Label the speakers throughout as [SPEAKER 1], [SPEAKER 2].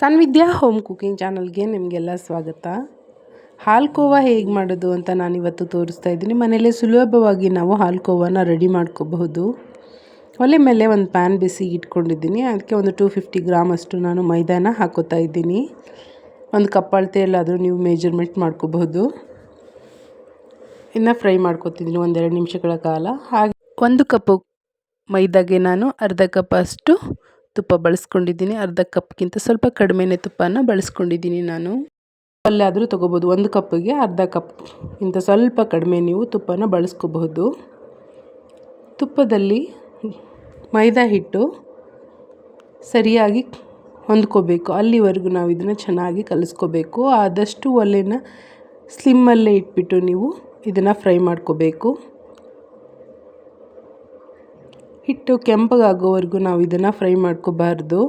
[SPEAKER 1] ಸನ್ವಿದ್ಯಾ home cooking ಚಾನಲ್ಗೆ ನಿಮಗೆಲ್ಲ ಸ್ವಾಗತ. ಹಾಲು ಕೋವಾ ಹೇಗೆ ಮಾಡೋದು ಅಂತ ನಾನಿವತ್ತು ತೋರಿಸ್ತಾ ಇದ್ದೀನಿ. ಮನೆಯಲ್ಲೇ ಸುಲಭವಾಗಿ ನಾವು ಹಾಲು ಕೋವಾನ ರೆಡಿ ಮಾಡ್ಕೋಬಹುದು. ಒಲೆ ಮೇಲೆ ಒಂದು ಪ್ಯಾನ್ ಬಿಸಿ ಇಟ್ಕೊಂಡಿದ್ದೀನಿ. ಅದಕ್ಕೆ ಒಂದು ಟೂ ಫಿಫ್ಟಿ ಗ್ರಾಮ್ ಅಷ್ಟು ನಾನು ಮೈದಾನ ಹಾಕೋತಾ ಇದ್ದೀನಿ. ಒಂದು ಕಪ್ ಅಳತೆಯಲ್ಲಾದರೂ ನೀವು ಮೇಜರ್ಮೆಂಟ್ ಮಾಡ್ಕೋಬಹುದು. ಇನ್ನು ಫ್ರೈ ಮಾಡ್ಕೊತಿದ್ದೀನಿ ಒಂದೆರಡು ನಿಮಿಷಗಳ ಕಾಲ. ಹಾಗೆ ಒಂದು ಕಪ್ಪು ಮೈದಾಗೆ ನಾನು ಅರ್ಧ ಕಪ್ ಅಷ್ಟು ತುಪ್ಪ ಬಳಸ್ಕೊಂಡಿದ್ದೀನಿ. ಅರ್ಧ ಕಪ್ಗಿಂತ ಸ್ವಲ್ಪ ಕಡಿಮೆನೆ ತುಪ್ಪನ ಬಳಸ್ಕೊಂಡಿದ್ದೀನಿ ನಾನು. ಅಲ್ಲಾದರೂ ತೊಗೋಬೋದು. ಒಂದು ಕಪ್ಪಿಗೆ ಅರ್ಧ ಕಪ್ ಇಂತ ಸ್ವಲ್ಪ ಕಡಿಮೆ ನೀವು ತುಪ್ಪನ ಬಳಸ್ಕೋಬಹುದು. ತುಪ್ಪದಲ್ಲಿ ಮೈದಾ ಹಿಟ್ಟು ಸರಿಯಾಗಿ ಹೊಂದ್ಕೋಬೇಕು. ಅಲ್ಲಿವರೆಗೂ ನಾವು ಇದನ್ನು ಚೆನ್ನಾಗಿ ಕಲಿಸ್ಕೋಬೇಕು. ಆದಷ್ಟು ಒಲೆನ ಸ್ಲಿಮ್ಮಲ್ಲೇ ಇಟ್ಬಿಟ್ಟು ನೀವು ಇದನ್ನು ಫ್ರೈ ಮಾಡ್ಕೋಬೇಕು. ಹಿಟ್ಟು ಕೆಂಪಗಾಗೋವರೆಗೂ ನಾವು ಇದನ್ನು ಫ್ರೈ ಮಾಡ್ಕೋಬಾರ್ದು.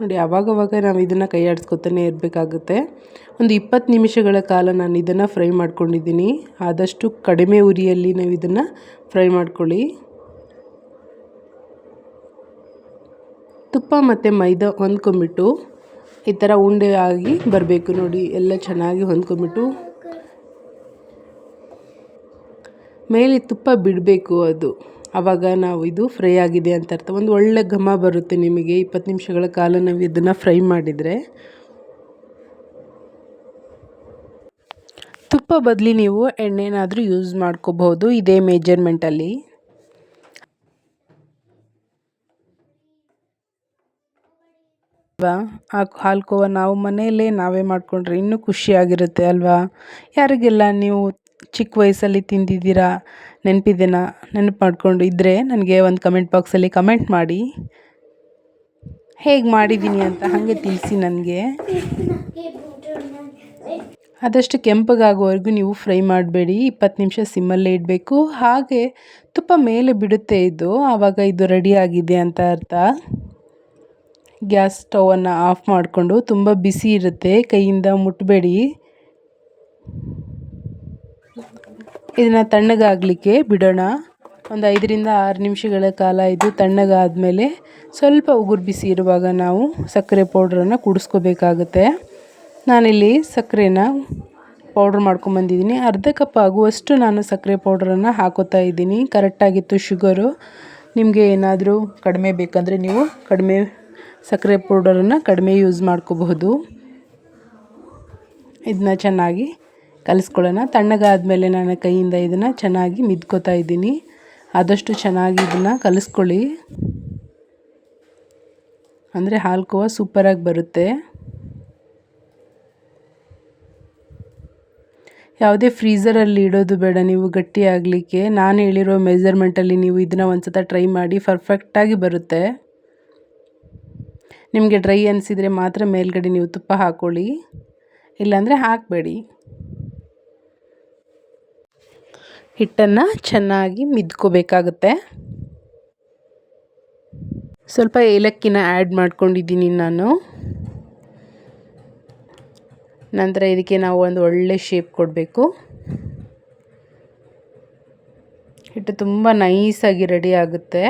[SPEAKER 1] ನೋಡಿ, ಅವಾಗವಾಗ ನಾವು ಇದನ್ನು ಕೈ ಆಡಿಸ್ಕೊತಾನೆ ಇರಬೇಕಾಗುತ್ತೆ. ಒಂದು ಇಪ್ಪತ್ತು ನಿಮಿಷಗಳ ಕಾಲ ನಾನು ಇದನ್ನು ಫ್ರೈ ಮಾಡ್ಕೊಂಡಿದ್ದೀನಿ. ಆದಷ್ಟು ಕಡಿಮೆ ಉರಿಯಲ್ಲಿ ನಾವು ಇದನ್ನು ಫ್ರೈ ಮಾಡ್ಕೊಳ್ಳಿ. ತುಪ್ಪ ಮತ್ತು ಮೈದಾ ಹೊಂದ್ಕೊಂಬಿಟ್ಟು ಈ ಥರ ಉಂಡೆ ಆಗಿ ಬರಬೇಕು ನೋಡಿ, ಎಲ್ಲ ಚೆನ್ನಾಗಿ ಹೊಂದ್ಕೊಂಬಿಟ್ಟು ಮೇಲೆ ತುಪ್ಪ ಬಿಡಬೇಕು ಅದು. ಆವಾಗ ನಾವು ಇದು ಫ್ರೈ ಆಗಿದೆ ಅಂತ ಅರ್ಥ. ಒಂದು ಒಳ್ಳೆ ಘಮ ಬರುತ್ತೆ ನಿಮಗೆ. ಇಪ್ಪತ್ತು ನಿಮಿಷಗಳ ಕಾಲ ನಾವು ಇದನ್ನು ಫ್ರೈ ಮಾಡಿದರೆ. ತುಪ್ಪ ಬದಲಿ ನೀವು ಎಣ್ಣೆನಾದರೂ ಯೂಸ್ ಮಾಡ್ಕೋಬಹುದು. ಇದೇ ಮೇಜರ್ಮೆಂಟಲ್ಲಿ ಆ ಹಾಲ್ಕೋವ ನಾವು ಮನೆಯಲ್ಲೇ ನಾವೇ ಮಾಡಿಕೊಂಡ್ರೆ ಇನ್ನೂ ಖುಷಿಯಾಗಿರುತ್ತೆ ಅಲ್ವಾ? ಯಾರಿಗೆಲ್ಲ ನೀವು ಚಿಕ್ಕ ವಯಸ್ಸಲ್ಲಿ ತಿಂದಿದ್ದೀರಾ, ನೆನಪಿದೆನಾ? ನೆನಪು ಮಾಡಿಕೊಂಡು ಇದ್ದರೆ ನನಗೆ ಒಂದು ಕಮೆಂಟ್ ಬಾಕ್ಸಲ್ಲಿ ಕಮೆಂಟ್ ಮಾಡಿ. ಹೇಗೆ ಮಾಡಿದ್ದೀನಿ ಅಂತ ಹಾಗೆ ತಿಳಿಸಿ ನನಗೆ. ಆದಷ್ಟು ಕೆಂಪಗಾಗೋವರೆಗೂ ನೀವು ಫ್ರೈ ಮಾಡಬೇಡಿ, ಇಪ್ಪತ್ತು ನಿಮಿಷ ಸಿಮ್ಮಲ್ಲೇ ಇಡಬೇಕು. ಹಾಗೆ ತುಪ್ಪ ಮೇಲೆ ಬಿಡುತ್ತೆ ಇದು, ಆವಾಗ ಇದು ರೆಡಿ ಆಗಿದೆ ಅಂತ ಅರ್ಥ. ಗ್ಯಾಸ್ ಸ್ಟವನ್ನು ಆಫ್ ಮಾಡಿಕೊಂಡು ತುಂಬ ಬಿಸಿ ಇರುತ್ತೆ, ಕೈಯಿಂದ ಮುಟ್ಟಬೇಡಿ ಇದನ್ನು ತಣ್ಣಗಾಗಲಿಕ್ಕೆ ಬಿಡೋಣ. ಒಂದು ಐದರಿಂದ ಆರು ನಿಮಿಷಗಳ ಕಾಲ ಇದು ತಣ್ಣಗಾದಮೇಲೆ ಸ್ವಲ್ಪ ಉಗುರು ಬಿಸಿ ಇರುವಾಗ ನಾವು ಸಕ್ಕರೆ ಪೌಡ್ರನ್ನು ಕುಡಿಸ್ಕೋಬೇಕಾಗುತ್ತೆ. ನಾನಿಲ್ಲಿ ಸಕ್ಕರೆನ ಪೌಡ್ರ್ ಮಾಡ್ಕೊಂಬಂದಿದ್ದೀನಿ ಅರ್ಧ ಕಪ್ ಆಗುವಷ್ಟು ನಾನು ಸಕ್ಕರೆ ಪೌಡ್ರನ್ನು ಹಾಕೋತಾ ಇದ್ದೀನಿ. ಕರೆಕ್ಟಾಗಿತ್ತು ಶುಗರು. ನಿಮಗೆ ಏನಾದರೂ ಕಡಿಮೆ ಬೇಕಂದರೆ ನೀವು ಕಡಿಮೆ ಸಕ್ಕರೆ ಪೌಡರನ್ನು ಕಡಿಮೆ ಯೂಸ್ ಮಾಡ್ಕೋಬಹುದು. ಇದನ್ನ ಚೆನ್ನಾಗಿ ಕಲಿಸ್ಕೊಳ್ಳೋಣ. ತಣ್ಣಗಾದಮೇಲೆ ನಾನು ಕೈಯಿಂದ ಇದನ್ನು ಚೆನ್ನಾಗಿ ಮಿದ್ಕೋತಾ ಇದ್ದೀನಿ. ಆದಷ್ಟು ಚೆನ್ನಾಗಿ ಇದನ್ನು ಕಲಿಸ್ಕೊಳ್ಳಿ. ಅಂದರೆ ಹಾಲ್ಕೋವ ಸೂಪರಾಗಿ ಬರುತ್ತೆ. ಯಾವುದೇ ಫ್ರೀಝರಲ್ಲಿ ಇಡೋದು ಬೇಡ, ನೀವು ಗಟ್ಟಿ ಆಗಲಿಕ್ಕೆ. ನಾನು ಹೇಳಿರೋ ಮೆಜರ್ಮೆಂಟಲ್ಲಿ ನೀವು ಇದನ್ನು ಒಂದು ಸತ ಟ್ರೈ ಮಾಡಿ ಪರ್ಫೆಕ್ಟಾಗಿ ಬರುತ್ತೆ. ನಿಮಗೆ ಡ್ರೈ ಅನಿಸಿದರೆ ಮಾತ್ರ ಮೇಲ್ಗಡೆ ನೀವು ತುಪ್ಪ ಹಾಕ್ಕೊಳ್ಳಿ ಇಲ್ಲಾಂದರೆ ಹಾಕಬೇಡಿ. ಹಿಟ್ಟನ್ನು ಚೆನ್ನಾಗಿ ಮಿದ್ಕೋಬೇಕಾಗುತ್ತೆ. ಸ್ವಲ್ಪ ಏಲಕ್ಕಿನ ಆ್ಯಡ್ ಮಾಡ್ಕೊಂಡಿದ್ದೀನಿ ನಾನು. ನಂತರ ಇದಕ್ಕೆ ನಾವು ಒಂದು ಒಳ್ಳೆ ಶೇಪ್ ಕೊಡಬೇಕು. ಹಿಟ್ಟು ತುಂಬ ನೈಸಾಗಿ ರೆಡಿ ಆಗುತ್ತೆ.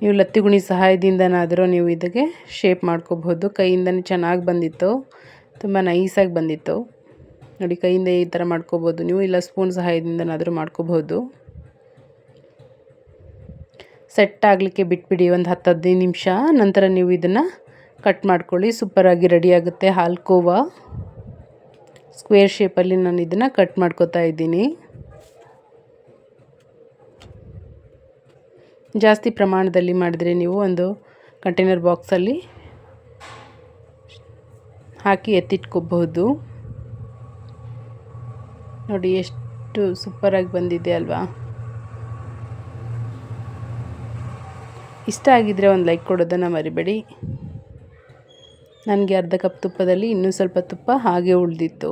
[SPEAKER 1] ನೀವು ಲತ್ತಿಗುಣಿ ಸಹಾಯದಿಂದನಾದರೂ ನೀವು ಇದಕ್ಕೆ ಶೇಪ್ ಮಾಡ್ಕೋಬಹುದು. ಕೈಯಿಂದನೇ ಚೆನ್ನಾಗಿ ಬಂದಿತ್ತು. ತುಂಬ ನೈಸಾಗಿ ಬಂದಿತ್ತು. ನೋಡಿ, ಕೈಯಿಂದ ಈ ಥರ ಮಾಡ್ಕೋಬೋದು ನೀವು, ಇಲ್ಲ ಸ್ಪೂನ್ ಸಹಾಯದಿಂದನಾದರೂ ಮಾಡ್ಕೋಬೋದು. ಸೆಟ್ ಆಗಲಿಕ್ಕೆ ಬಿಟ್ಬಿಡಿ, ಒಂದು ಹತ್ತು ಹದಿನೈದು ನಿಮಿಷ. ನಂತರ ನೀವು ಇದನ್ನು ಕಟ್ ಮಾಡ್ಕೊಳ್ಳಿ ಸೂಪರಾಗಿ ರೆಡಿ ಆಗುತ್ತೆ ಹಾಲ್ಕೋವಾ ಸ್ಕ್ವೇರ್ ಶೇಪಲ್ಲಿ ನಾನು ಇದನ್ನು ಕಟ್ ಮಾಡ್ಕೋತಾ ಇದ್ದೀನಿ. ಜಾಸ್ತಿ ಪ್ರಮಾಣದಲ್ಲಿ ಮಾಡಿದರೆ ನೀವು ಒಂದು ಕಂಟೈನರ್ ಬಾಕ್ಸಲ್ಲಿ ಹಾಕಿ ಎತ್ತಿಟ್ಕೋಬಹುದು. ನೋಡಿ ಎಷ್ಟು ಸೂಪರಾಗಿ ಬಂದಿದೆ ಅಲ್ವಾ? ಇಷ್ಟ ಆಗಿದ್ದರೆ ಒಂದು ಲೈಕ್ ಕೊಡೋದನ್ನು ಮರಿಬೇಡಿ. ನನಗೆ ಅರ್ಧ ಕಪ್ ತುಪ್ಪದಲ್ಲಿ ಇನ್ನೂ ಸ್ವಲ್ಪ ತುಪ್ಪ ಹಾಗೆ ಉಳಿದಿತ್ತು.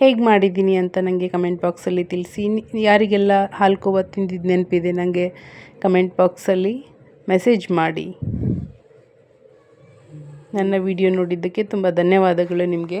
[SPEAKER 1] ಹೇಗೆ ಮಾಡಿದ್ದೀನಿ ಅಂತ ನನಗೆ ಕಮೆಂಟ್ ಬಾಕ್ಸಲ್ಲಿ ತಿಳಿಸಿ. ಯಾರಿಗೆಲ್ಲ ಹಾಲ್ಕೋವ ತಿಂದಿದ್ದು ನೆನಪಿದೆ ನನಗೆ ಕಮೆಂಟ್ ಬಾಕ್ಸಲ್ಲಿ ಮೆಸೇಜ್ ಮಾಡಿ. ನನ್ನ ವಿಡಿಯೋ ನೋಡಿದ್ದಕ್ಕೆ ತುಂಬ ಧನ್ಯವಾದಗಳು ನಿಮಗೆ.